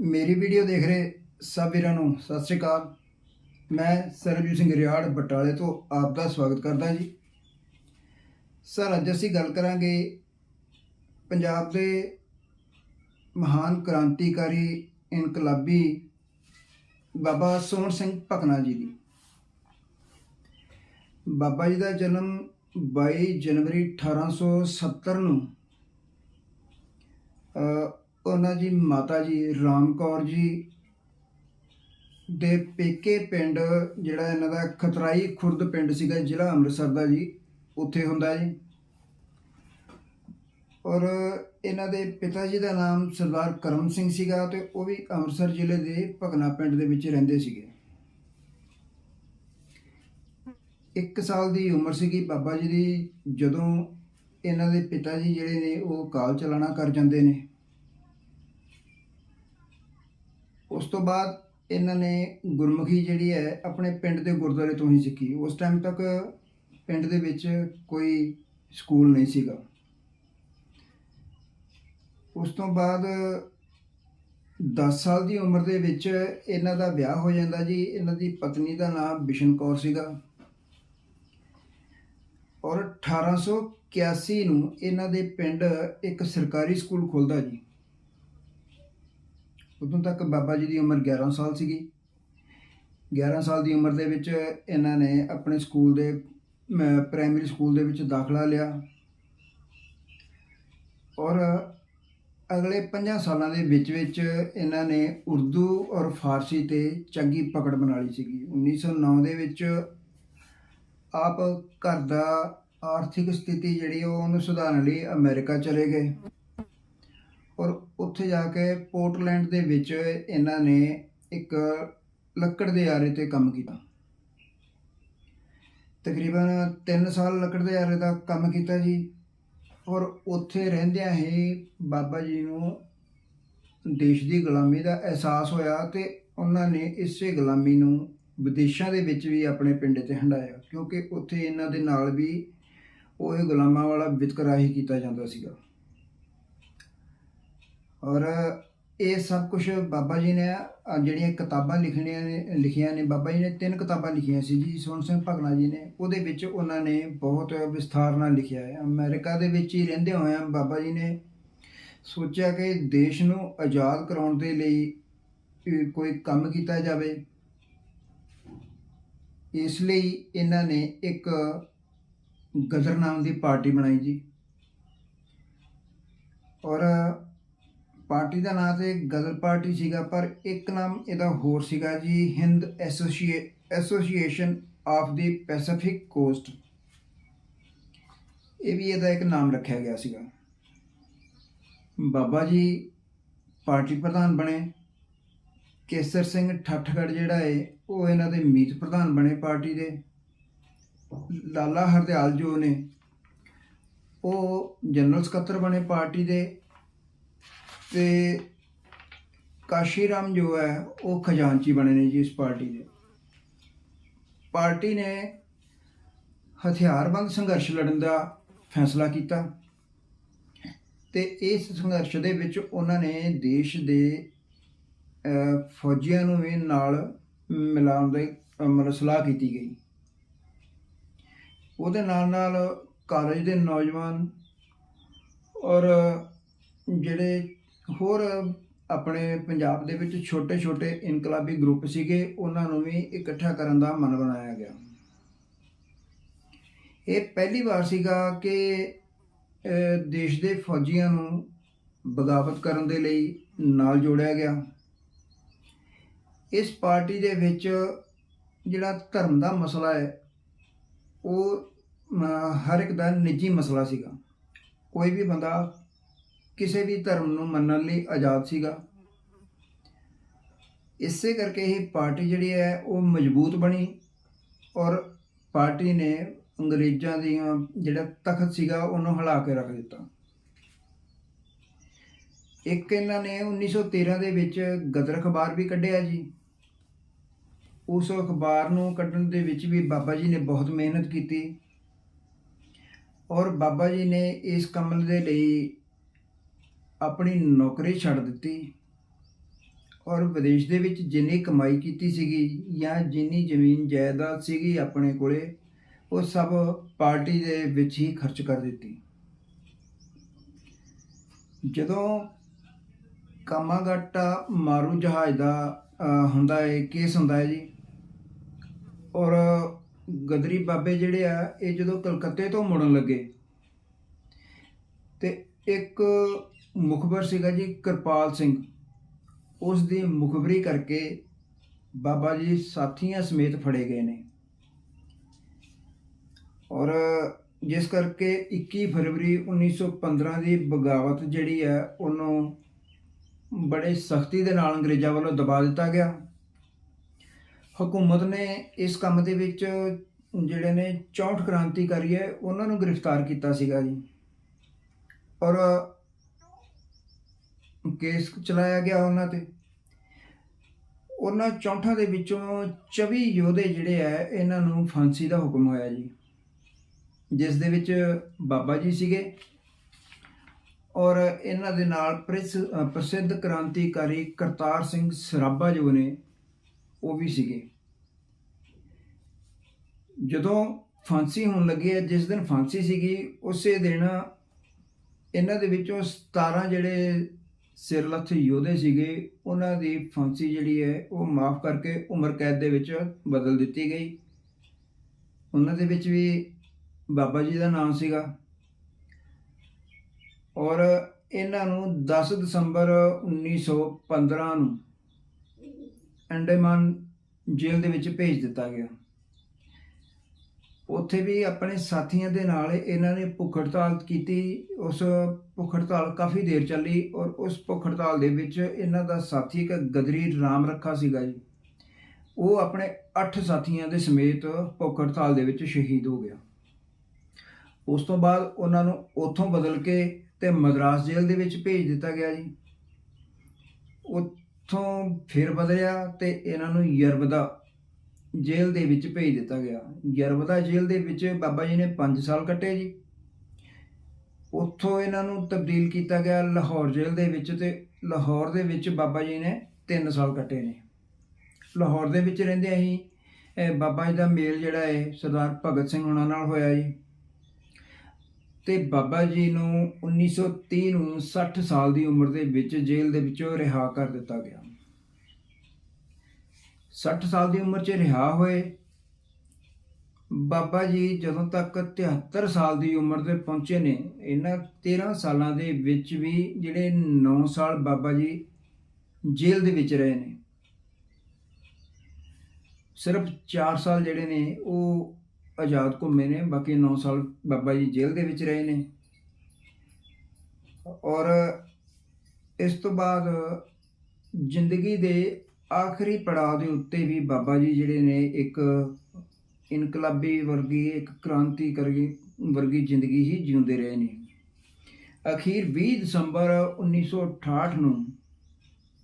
ਮੇਰੀ ਵੀਡੀਓ ਦੇਖ ਰਹੇ ਸਭ ਵੀਰਾਂ ਨੂੰ ਸਤਿ ਸ਼੍ਰੀ ਅਕਾਲ। ਮੈਂ ਸਰਬਜੀਤ ਸਿੰਘ ਰਿਆੜ ਬਟਾਲੇ ਤੋਂ ਆਪ ਦਾ ਸਵਾਗਤ ਕਰਦਾ ਜੀ। ਸਰ, ਅੱਜ ਅਸੀਂ ਗੱਲ ਕਰਾਂਗੇ ਪੰਜਾਬ ਦੇ ਮਹਾਨ ਕ੍ਰਾਂਤੀਕਾਰੀ ਇਨਕਲਾਬੀ ਬਾਬਾ ਸੋਹਣ ਸਿੰਘ ਭਕਨਾ ਜੀ ਦੀ। ਬਾਬਾ ਜੀ ਦਾ ਜਨਮ 22 ਜਨਵਰੀ 1870 ਨੂੰ ਉਹਨਾਂ ਦੀ ਮਾਤਾ ਜੀ ਰਾਮ ਕੌਰ ਜੀ ਦੇ ਪੇਕੇ ਪਿੰਡ ਜਿਹੜਾ ਇਹਨਾਂ ਦਾ ਖਤਰਾਈ ਖੁਰਦ ਪਿੰਡ ਸੀਗਾ ਜ਼ਿਲ੍ਹਾ ਅੰਮ੍ਰਿਤਸਰ ਦਾ ਜੀ, ਉੱਥੇ ਹੁੰਦਾ ਜੀ। ਔਰ ਇਹਨਾਂ ਦੇ ਪਿਤਾ ਜੀ ਦਾ ਨਾਮ ਸਰਦਾਰ ਕਰਮ ਸਿੰਘ ਸੀਗਾ ਤੇ ਉਹ ਵੀ ਅੰਮ੍ਰਿਤਸਰ ਜ਼ਿਲ੍ਹੇ ਦੇ ਭਗਨਾ ਪਿੰਡ ਦੇ ਵਿੱਚ ਰਹਿੰਦੇ ਸੀਗੇ। ਇੱਕ ਸਾਲ ਦੀ ਉਮਰ ਸੀਗੀ ਬਾਬਾ ਜੀ ਦੀ, ਜਦੋਂ ਇਹਨਾਂ ਦੇ ਪਿਤਾ ਜੀ ਜਿਹੜੇ ਨੇ ਉਹ ਕਾਲ ਚਲਾਣਾ ਕਰ ਜਾਂਦੇ ਨੇ। ਉਸ ਤੋਂ ਬਾਅਦ ਇਹਨਾਂ ਨੇ ਗੁਰਮੁਖੀ ਜਿਹੜੀ ਹੈ ਆਪਣੇ ਪਿੰਡ ਦੇ ਗੁਰਦੁਆਰੇ ਤੋਂ ਹੀ ਸਿੱਖੀ। ਉਸ ਟਾਈਮ ਤੱਕ ਪਿੰਡ ਦੇ ਵਿੱਚ ਕੋਈ ਸਕੂਲ ਨਹੀਂ ਸੀਗਾ। ਉਸ ਤੋਂ ਬਾਅਦ 10 ਸਾਲ ਦੀ ਉਮਰ ਦੇ ਵਿੱਚ ਇਹਨਾਂ ਦਾ ਵਿਆਹ ਹੋ ਜਾਂਦਾ ਜੀ। ਇਹਨਾਂ ਦੀ ਪਤਨੀ ਦਾ ਨਾਮ ਬਿਸ਼ਨ ਕੌਰ ਸੀਗਾ। ਔਰ 1881 ਨੂੰ ਇਹਨਾਂ ਦੇ ਪਿੰਡ ਇੱਕ ਸਰਕਾਰੀ ਸਕੂਲ ਖੁੱਲਦਾ ਜੀ। ਉਦੋਂ ਤੱਕ ਬਾਬਾ ਜੀ ਦੀ ਉਮਰ 11 ਸਾਲ ਸੀਗੀ। 11 ਸਾਲ ਦੀ ਉਮਰ ਦੇ ਵਿੱਚ ਇਹਨਾਂ ਨੇ ਆਪਣੇ ਸਕੂਲ ਦੇ ਪ੍ਰਾਇਮਰੀ ਸਕੂਲ ਦੇ ਵਿੱਚ ਦਾਖਲਾ ਲਿਆ। ਔਰ ਅਗਲੇ 5 ਸਾਲਾਂ ਦੇ ਵਿੱਚ ਵਿੱਚ ਇਹਨਾਂ ਨੇ ਉਰਦੂ ਔਰ ਫਾਰਸੀ ਤੇ ਚੰਗੀ ਪਕੜ ਬਣਾ ਲਈ ਸੀਗੀ। 1909 ਦੇ ਵਿੱਚ ਆਪ ਘਰ ਦਾ ਆਰਥਿਕ ਸਥਿਤੀ ਜਿਹੜੀ ਉਹ ਉਹਨੂੰ ਸੁਧਾਰਨ ਲਈ ਅਮਰੀਕਾ ਚਲੇ ਗਏ। ਉੱਥੇ ਜਾ ਕੇ ਪੋਰਟਲੈਂਡ ਦੇ ਵਿੱਚ ਇਹਨਾਂ ਨੇ ਇੱਕ ਲੱਕੜ ਦੇ ਆਰੇ ਤੇ ਕੰਮ ਕੀਤਾ। ਤਕਰੀਬਨ 3 ਸਾਲ ਲੱਕੜ ਦੇ ਆਰੇ ਦਾ ਕੰਮ ਕੀਤਾ ਜੀ। ਔਰ ਉੱਥੇ ਰਹਿੰਦਿਆਂ ਹੀ ਬਾਬਾ ਜੀ ਨੂੰ ਦੇਸ਼ ਦੀ ਗੁਲਾਮੀ ਦਾ ਅਹਿਸਾਸ ਹੋਇਆ ਤੇ ਉਹਨਾਂ ਨੇ ਇਸੇ ਗੁਲਾਮੀ ਨੂੰ ਵਿਦੇਸ਼ਾਂ ਦੇ ਵਿੱਚ ਵੀ ਆਪਣੇ ਪਿੰਡ ਤੇ ਹੰਡਾਇਆ ਕਿਉਂਕਿ ਉੱਥੇ ਇਹਨਾਂ ਦੇ ਨਾਲ ਵੀ ਉਹ ਗੁਲਾਮਾਂ ਵਾਲਾ ਵਿਤਕਰਾ ਹੀ ਕੀਤਾ ਜਾਂਦਾ ਸੀਗਾ। ਔਰ ਇਹ ਸਭ ਕੁਝ ਬਾਬਾ ਜੀ ਨੇ ਜਿਹੜੀਆਂ ਕਿਤਾਬਾਂ ਲਿਖਣੀਆਂ ਨੇ, ਲਿਖੀਆਂ ਨੇ, ਬਾਬਾ ਜੀ ਨੇ ਤਿੰਨ ਕਿਤਾਬਾਂ ਲਿਖੀਆਂ ਸੀ ਜੀ, ਸੋਹਣ ਸਿੰਘ ਭਗਨਾ ਜੀ ਨੇ, ਉਹਦੇ ਵਿੱਚ ਉਹਨਾਂ ਨੇ ਬਹੁਤ ਵਿਸਥਾਰ ਨਾਲ ਲਿਖਿਆ ਹੈ। ਅਮਰੀਕਾ ਦੇ ਵਿੱਚ ਹੀ ਰਹਿੰਦੇ ਹੋਇਆਂ ਬਾਬਾ ਜੀ ਨੇ ਸੋਚਿਆ ਕਿ ਦੇਸ਼ ਨੂੰ ਆਜ਼ਾਦ ਕਰਾਉਣ ਦੇ ਲਈ ਕੋਈ ਕੰਮ ਕੀਤਾ ਜਾਵੇ। ਇਸ ਲਈ ਇਹਨਾਂ ਨੇ ਇੱਕ ਗਦਰ ਨਾਮ ਦੀ ਪਾਰਟੀ ਬਣਾਈ ਜੀ ਔਰ ਪਾਰਟੀ ਦਾ ਨਾਂ ਤੇ ਗਜ਼ਲ ਪਾਰਟੀ ਸੀਗਾ, ਪਰ ਇੱਕ ਨਾਮ ਇਹਦਾ ਹੋਰ ਸੀਗਾ ਜੀ, Hind ਐਸੋਸੀਏ, association of the Pacific coast. ਇਹ ਵੀ ਇਹਦਾ ਇੱਕ ਨਾਮ ਰੱਖਿਆ ਗਿਆ ਸੀਗਾ। ਬਾਬਾ ਜੀ ਪਾਰਟੀ ਪ੍ਰਧਾਨ ਬਣੇ, ਕੇਸਰ ਸਿੰਘ ਠੱਠਗੜ ਜਿਹੜਾ ਏ, ਉਹ ਇਹਨਾਂ ਦੇ ਮੀਤ ਪ੍ਰਧਾਨ ਬਣੇ ਪਾਰਟੀ ਦੇ। ਲਾਲਾ ਹਰਦਿਆਲ ਜੋ ਨੇ, ਉਹ ਜਨਰਲ ਸਕੱਤਰ ਬਣੇ ਪਾਰਟੀ ਦੇ ਤੇ ਕਾਸ਼ੀ ਰਾਮ ਜੋ ਹੈ, ਉਹ ਖਜ਼ਾਨਚੀ ਬਣੇ ਨੇ ਜੀ ਇਸ ਪਾਰਟੀ ਦੇ। ਪਾਰਟੀ ਨੇ ਹਥਿਆਰਬੰਦ ਸੰਘਰਸ਼ ਲੜਨ ਦਾ ਫੈਸਲਾ ਕੀਤਾ ਤੇ ਇਸ ਸੰਘਰਸ਼ ਦੇ ਵਿੱਚ ਉਹਨਾਂ ਨੇ ਦੇਸ਼ ਦੇ ਫੌਜੀਆਂ ਨੂੰ ਵੀ ਨਾਲ ਮਿਲਾਉਣ ਦੀ ਮਤਲਬ ਸਲਾਹ ਕੀਤੀ ਗਈ। ਉਹਦੇ ਨਾਲ ਨਾਲ ਕਾਲਜ ਦੇ ਨੌਜਵਾਨ ਔਰ ਜਿਹੜੇ ਹੋਰ ਆਪਣੇ ਪੰਜਾਬ ਦੇ ਵਿੱਚ ਛੋਟੇ-ਛੋਟੇ ਇਨਕਲਾਬੀ ਗਰੁੱਪ ਸੀਗੇ, ਉਹਨਾਂ ਨੂੰ ਵੀ ਇਕੱਠਾ ਕਰਨ ਦਾ ਮਨ ਬਣਾਇਆ ਗਿਆ। ਇਹ ਪਹਿਲੀ ਵਾਰ ਸੀਗਾ ਕਿ ਦੇਸ਼ ਦੇ ਫੌਜੀਆਂ ਨੂੰ ਬਗਾਵਤ ਕਰਨ ਦੇ ਲਈ ਨਾਲ ਜੋੜਿਆ ਗਿਆ। ਇਸ ਪਾਰਟੀ ਦੇ ਵਿੱਚ ਜਿਹੜਾ ਧਰਮ ਦਾ ਮਸਲਾ ਹੈ, ਉਹ ਹਰ ਇੱਕ ਦਾ ਨਿੱਜੀ ਮਸਲਾ ਸੀਗਾ। ਕੋਈ ਵੀ ਬੰਦਾ ਕਿਸੇ ਵੀ ਧਰਮ ਨੂੰ ਮੰਨਣ ਲਈ ਆਜ਼ਾਦ ਸੀਗਾ। ਇਸੇ ਕਰਕੇ ਇਹ ਪਾਰਟੀ ਜਿਹੜੀ ਹੈ, ਉਹ ਮਜ਼ਬੂਤ ਬਣੀ ਔਰ ਪਾਰਟੀ ਨੇ ਅੰਗਰੇਜ਼ਾਂ ਦੀਆਂ ਜਿਹੜਾ ਤਖਤ ਸੀਗਾ, ਉਹਨੂੰ ਹਿਲਾ ਕੇ ਰੱਖ ਦਿੱਤਾ। ਇੱਕ ਇਹਨਾਂ ਨੇ 1913 ਦੇ ਵਿੱਚ ਗਦਰ ਅਖਬਾਰ ਵੀ ਕੱਢਿਆ ਜੀ। ਉਸ ਅਖਬਾਰ ਨੂੰ ਕੱਢਣ ਦੇ ਵਿੱਚ ਵੀ ਬਾਬਾ ਜੀ ਨੇ ਬਹੁਤ ਮਿਹਨਤ ਕੀਤੀ ਔਰ ਬਾਬਾ ਜੀ ਨੇ ਇਸ ਕੰਮ ਦੇ ਲਈ ਆਪਣੀ ਨੌਕਰੀ ਛੱਡ ਦਿੱਤੀ ਔਰ ਵਿਦੇਸ਼ ਦੇ ਵਿੱਚ ਜਿੰਨੀ ਕਮਾਈ ਕੀਤੀ ਸੀਗੀ ਜਾਂ ਜਿੰਨੀ ਜ਼ਮੀਨ ਜਾਇਦਾਦ ਸੀਗੀ ਆਪਣੇ ਕੋਲੇ, ਉਹ ਸਭ ਪਾਰਟੀ ਦੇ ਵਿੱਚ ਹੀ ਖਰਚ ਕਰ ਦਿੱਤੀ। ਜਦੋਂ ਕਾਮਾਗਾਟਾ ਮਾਰੂ ਜਹਾਜ਼ ਦਾ ਹੁੰਦਾ ਹੈ ਕੇਸ ਹੁੰਦਾ ਹੈ ਜੀ, ਔਰ ਗਦਰੀ ਬਾਬੇ ਜਿਹੜੇ ਆ, ਇਹ ਜਦੋਂ ਕਲਕੱਤੇ ਤੋਂ ਮੁੜਨ ਲੱਗੇ ਤੇ ਇੱਕ ਮੁਖਬਰ ਸੀਗਾ ਜੀ ਕਿਰਪਾਲ ਸਿੰਘ। ਉਸ ਦੀ ਮੁਖਬਰੀ ਕਰਕੇ ਬਾਬਾ ਜੀ ਸਾਥੀਆਂ ਸਮੇਤ ਫੜੇ ਗਏ ਨੇ। ਔਰ ਜਿਸ ਕਰਕੇ 21 ਫਰਵਰੀ 1915 ਦੀ ਬਗਾਵਤ ਜਿਹੜੀ ਹੈ, ਉਹਨੂੰ ਬੜੇ ਸਖਤੀ ਦੇ ਨਾਲ ਅੰਗਰੇਜ਼ਾਂ ਵੱਲੋਂ ਦਬਾ ਦਿੱਤਾ ਗਿਆ। ਹਕੂਮਤ ਨੇ ਇਸ ਕੰਮ ਦੇ ਵਿੱਚ ਜਿਹੜੇ ਨੇ 64 ਕ੍ਰਾਂਤੀਕਾਰੀ ਹੈ, ਉਹਨਾਂ ਨੂੰ ਗ੍ਰਿਫਤਾਰ ਕੀਤਾ ਸੀਗਾ ਜੀ। ਔਰ ਕੇਸ ਚਲਾਇਆ ਗਿਆ ਉਹਨਾਂ ਤੇ। ਉਹਨਾਂ 64 ਦੇ ਵਿੱਚੋਂ 24 ਯੋਧੇ ਜਿਹੜੇ ਆ, ਇਹਨਾਂ ਨੂੰ ਫਾਂਸੀ ਦਾ ਹੁਕਮ ਹੋਇਆ ਜੀ। ਜਿਸ ਦੇ ਵਿੱਚ ਬਾਬਾ ਜੀ ਸੀਗੇ ਔਰ ਇਹਨਾਂ ਦੇ ਨਾਲ ਪ੍ਰਿਸ- ਪ੍ਰਸਿੱਧ ਕ੍ਰਾਂਤੀਕਾਰੀ ਕਰਤਾਰ ਸਿੰਘ ਸਰਾਭਾ ਜੋ ਨੇ, ਉਹ ਵੀ ਸੀਗੇ। ਜਦੋਂ ਫਾਂਸੀ ਹੋਣ ਲੱਗੀ ਹੈ, ਜਿਸ ਦਿਨ ਫਾਂਸੀ ਸੀਗੀ, ਉਸੇ ਦਿਨ ਇਹਨਾਂ ਦੇ ਵਿੱਚੋਂ 17 ਜਿਹੜੇ ਸਿਰਲੱਥ ਯੋਧੇ ਸੀਗੇ, ਉਹਨਾਂ ਦੀ ਫਾਂਸੀ ਜਿਹੜੀ ਹੈ, ਉਹ ਮਾਫ ਕਰਕੇ ਉਮਰ ਕੈਦ ਦੇ ਵਿੱਚ ਬਦਲ ਦਿੱਤੀ ਗਈ। ਉਹਨਾਂ ਦੇ ਵਿੱਚ ਵੀ ਬਾਬਾ ਜੀ ਦਾ ਨਾਮ ਸੀਗਾ। ਔਰ ਇਹਨਾਂ ਨੂੰ 10 ਦਸੰਬਰ 1915 ਨੂੰ ਅੰਡੇਮਾਨ ਜੇਲ੍ਹ ਦੇ ਵਿੱਚ ਭੇਜ ਦਿੱਤਾ ਗਿਆ। ਉੱਥੇ ਵੀ ਆਪਣੇ ਸਾਥੀਆਂ ਦੇ ਨਾਲ ਇਹਨਾਂ ਨੇ ਭੁੱਖ ਹੜਤਾਲ ਕੀਤੀ, ਉਸ ਭੁੱਖ ਹੜਤਾਲ ਕਾਫੀ ਦੇਰ ਚੱਲੀ ਔਰ ਉਸ ਭੁੱਖ ਹੜਤਾਲ ਦੇ ਵਿੱਚ ਇਹਨਾਂ ਦਾ ਸਾਥੀ ਇੱਕ ਗਦਰੀ ਰਾਮ ਰੱਖਾ ਸੀਗਾ ਜੀ। ਉਹ ਆਪਣੇ 8 ਸਾਥੀਆਂ ਦੇ ਸਮੇਤ ਭੁੱਖ ਹੜਤਾਲ ਦੇ ਵਿੱਚ ਸ਼ਹੀਦ ਹੋ ਗਿਆ। ਉਸ ਤੋਂ ਬਾਅਦ ਉਹਨਾਂ ਨੂੰ ਉੱਥੋਂ ਬਦਲ ਕੇ ਤੇ ਮਦਰਾਸ ਜੇਲ੍ਹ ਦੇ ਵਿੱਚ ਭੇਜ ਦਿੱਤਾ ਗਿਆ ਜੀ। ਉੱਥੋਂ ਫਿਰ ਬਦਲਿਆ ਤੇ ਇਹਨਾਂ ਨੂੰ ਯਰਬ ਦਾ ਜੇਲ੍ਹ ਦੇ ਵਿੱਚ ਭੇਜ ਦਿੱਤਾ ਗਿਆ। ਯਰਬਦਾ ਜੇਲ੍ਹ ਦੇ ਵਿੱਚ ਬਾਬਾ ਜੀ ਨੇ 5 ਸਾਲ ਕੱਟੇ ਜੀ। ਉੱਥੋਂ ਇਹਨਾਂ ਨੂੰ ਤਬਦੀਲ ਕੀਤਾ ਗਿਆ ਲਾਹੌਰ ਜੇਲ੍ਹ ਦੇ ਵਿੱਚ ਤੇ ਲਾਹੌਰ ਦੇ ਵਿੱਚ ਬਾਬਾ ਜੀ ਨੇ 3 ਸਾਲ ਕੱਟੇ ਨੇ। ਲਾਹੌਰ ਦੇ ਵਿੱਚ ਰਹਿੰਦੇ ਅਸੀਂ ਬਾਬਾ ਜੀ ਦਾ ਮੇਲ ਜਿਹੜਾ ਹੈ ਸਰਦਾਰ ਭਗਤ ਸਿੰਘ ਉਹਨਾਂ ਨਾਲ ਹੋਇਆ ਜੀ। ਤੇ ਬਾਬਾ ਜੀ ਨੂੰ 1930 ਨੂੰ 60 ਸਾਲ ਦੀ ਉਮਰ ਦੇ ਵਿੱਚ ਜੇਲ੍ਹ ਦੇ ਵਿੱਚੋਂ ਰਿਹਾ ਕਰ ਦਿੱਤਾ ਗਿਆ। 60 ਸਾਲ ਦੀ ਉਮਰ 'ਚ ਰਿਹਾ ਹੋਏ। ਬਾਬਾ ਜੀ ਜਦੋਂ ਤੱਕ 73 ਸਾਲ ਦੀ ਉਮਰ 'ਤੇ ਪਹੁੰਚੇ ਨੇ, ਇਹਨਾਂ 13 ਸਾਲਾਂ ਦੇ ਵਿੱਚ ਵੀ ਜਿਹੜੇ 9 ਸਾਲ ਬਾਬਾ ਜੀ ਜੇਲ੍ਹ ਦੇ ਵਿੱਚ ਰਹੇ ਨੇ। ਸਿਰਫ 4 ਸਾਲ ਜਿਹੜੇ ਨੇ ਉਹ ਆਜ਼ਾਦ ਘੁੰਮੇ ਨੇ, ਬਾਕੀ 9 ਸਾਲ ਬਾਬਾ ਜੀ ਜੇਲ੍ਹ ਦੇ ਵਿੱਚ ਰਹੇ ਨੇ। ਔਰ ਇਸ ਤੋਂ ਬਾਅਦ ਜ਼ਿੰਦਗੀ ਦੇ ਆਖਰੀ ਪੜਾਅ ਦੇ ਉੱਤੇ ਵੀ ਬਾਬਾ ਜੀ ਜਿਹੜੇ ਨੇ ਇੱਕ ਇਨਕਲਾਬੀ ਵਰਗੀ, ਇੱਕ ਕ੍ਰਾਂਤੀਕਾਰੀ ਵਰਗੀ ਜ਼ਿੰਦਗੀ ਹੀ ਜਿਉਂਦੇ ਰਹੇ ਨੇ। ਅਖੀਰ 20 ਦਸੰਬਰ 1968 ਨੂੰ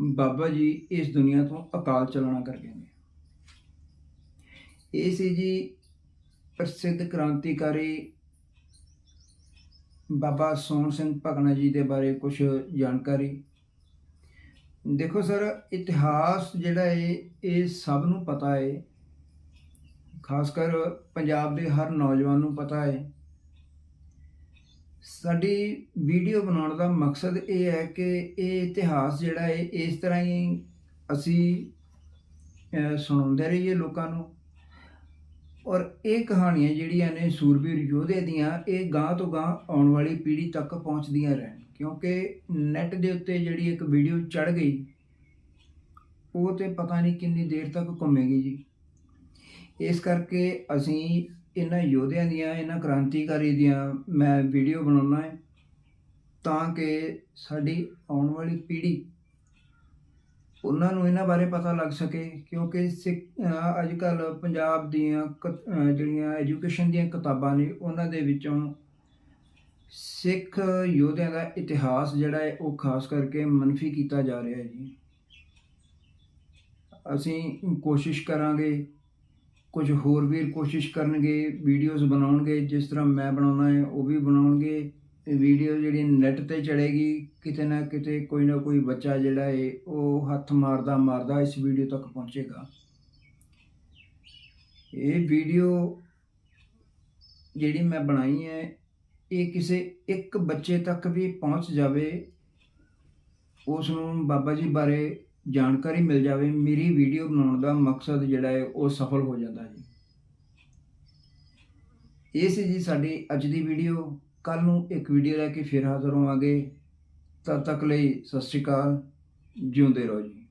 ਬਾਬਾ ਜੀ ਇਸ ਦੁਨੀਆ ਤੋਂ ਅਕਾਲ ਚਲਾਣਾ ਕਰ ਗਏ ਨੇ। ਇਹ ਸੀ ਜੀ ਪ੍ਰਸਿੱਧ ਕ੍ਰਾਂਤੀਕਾਰੀ ਬਾਬਾ ਸੋਹਣ ਸਿੰਘ ਭਗਨਾ ਜੀ ਦੇ ਬਾਰੇ ਕੁਝ ਜਾਣਕਾਰੀ। ਦੇਖੋ ਸਰ, ਇਤਿਹਾਸ ਜਿਹੜਾ ਹੈ ਇਹ ਸਭ ਨੂੰ ਪਤਾ ਹੈ ਖਾਸ ਕਰ ਪੰਜਾਬ ਦੇ ਹਰ ਨੌਜਵਾਨ ਨੂੰ ਪਤਾ ਹੈ ਸਾਡੀ ਵੀਡੀਓ ਬਣਾਉਣ ਦਾ ਮਕਸਦ ਇਹ ਹੈ ਕਿ ਇਹ ਇਤਿਹਾਸ ਜਿਹੜਾ ਹੈ ਇਸ ਤਰ੍ਹਾਂ ਹੀ ਅਸੀਂ ਸੁਣਾਉਂਦੇ ਰਹੀਏ ਲੋਕਾਂ ਨੂੰ। ਔਰ ਇਹ ਕਹਾਣੀਆਂ ਜਿਹੜੀਆਂ ਨੇ ਸੂਰਬੀਰ ਯੋਧੇ ਦੀਆਂ, ਇਹ ਗਾਂ ਤੋਂ ਗਾਂ ਆਉਣ ਵਾਲੀ ਪੀੜ੍ਹੀ ਤੱਕ ਪਹੁੰਚਦੀਆਂ ਰਹਿਣ। ਕਿਉਂਕਿ ਨੈਟ ਦੇ ਉੱਤੇ ਜਿਹੜੀ ਇੱਕ ਵੀਡੀਓ ਚੜ ਗਈ, ਉਹ ਤੇ ਪਤਾ ਨਹੀਂ ਕਿੰਨੀ ਦੇਰ ਤੱਕ ਘੁੰਮੇਗੀ ਜੀ। ਇਸ ਕਰਕੇ ਅਸੀਂ ਇਹਨਾਂ ਯੋਧਿਆਂ ਦੀਆਂ, ਇਹਨਾਂ ਕ੍ਰਾਂਤੀਕਾਰੀ ਦੀਆਂ ਮੈਂ ਵੀਡੀਓ ਬਣਾਉਣਾ ਹੈ, ਤਾਂ ਕਿ ਸਾਡੀ ਆਉਣ ਵਾਲੀ ਪੀੜ੍ਹੀ ਉਹਨਾਂ ਨੂੰ ਇਹਨਾਂ ਬਾਰੇ ਪਤਾ ਲੱਗ ਸਕੇ, ਕਿਉਂਕਿ ਸਿੱਖ ਅੱਜ ਕੱਲ ਪੰਜਾਬ ਦੀਆਂ ਕ- ਜਿਹੜੀਆਂ ਐਜੂਕੇਸ਼ਨ ਦੀਆਂ ਕਿਤਾਬਾਂ ਨੇ, ਉਹਨਾਂ ਦੇ ਵਿੱਚੋਂ ਸਿੱਖ ਯੋਧਿਆਂ ਦਾ ਇਤਿਹਾਸ ਜਿਹੜਾ ਹੈ ਉਹ ਖਾਸ ਕਰਕੇ ਮਨਫੀ ਕੀਤਾ ਜਾ ਰਿਹਾ ਹੈ ਜੀ। ਅਸੀਂ ਕੋਸ਼ਿਸ਼ ਕਰਾਂਗੇ, ਕੁਝ ਹੋਰ ਵੀਰ ਕੋਸ਼ਿਸ਼ ਕਰਨਗੇ ਵੀਡੀਓਜ਼ ਬਣਾਉਣਗੇ, ਜਿਸ ਤਰ੍ਹਾਂ ਮੈਂ ਬਣਾਉਣਾ ਹੈ, ਉਹ ਵੀ ਬਣਾਉਣਗੇ। ਇਹ ਵੀਡੀਓ ਜਿਹੜੀ ਨੈਟ ਤੇ ਚੜੇਗੀ ਕਿਤੇ ਨਾ ਕਿਤੇ ਕੋਈ ਨਾ ਕੋਈ ਬੱਚਾ ਜਿਹੜਾ ਹੈ, ਉਹ ਹੱਥ ਮਾਰਦਾ ਮਾਰਦਾ ਇਸ ਵੀਡੀਓ ਤੱਕ ਪਹੁੰਚੇਗਾ। ਇਹ ਵੀਡੀਓ ਜਿਹੜੀ ਮੈਂ ਬਣਾਈ ਹੈ ਇਹ ਕਿਸੇ ਇੱਕ ਬੱਚੇ ਤੱਕ ਵੀ ਪਹੁੰਚ ਜਾਵੇ, ਉਸ ਨੂੰ ਬਾਬਾ ਜੀ ਬਾਰੇ ਜਾਣਕਾਰੀ ਮਿਲ ਜਾਵੇ, ਮੇਰੀ ਵੀਡੀਓ ਬਣਾਉਣ ਦਾ ਮਕਸਦ ਜਿਹੜਾ ਹੈ ਉਹ ਸਫਲ ਹੋ ਜਾਂਦਾ ਜੀ। ਇਹ ਸੀ ਜੀ ਸਾਡੀ ਅੱਜ ਦੀ ਵੀਡੀਓ। ਕੱਲ ਨੂੰ ਇੱਕ ਵੀਡੀਓ ਲੈ ਕੇ ਫਿਰ ਹਾਜ਼ਰ ਹੋਵਾਂਗੇ। ਤਦ ਤੱਕ ਲਈ ਸਤਿ ਸ਼੍ਰੀ ਅਕਾਲ। ਜਿਉਂਦੇ ਰਹੋ ਜੀ।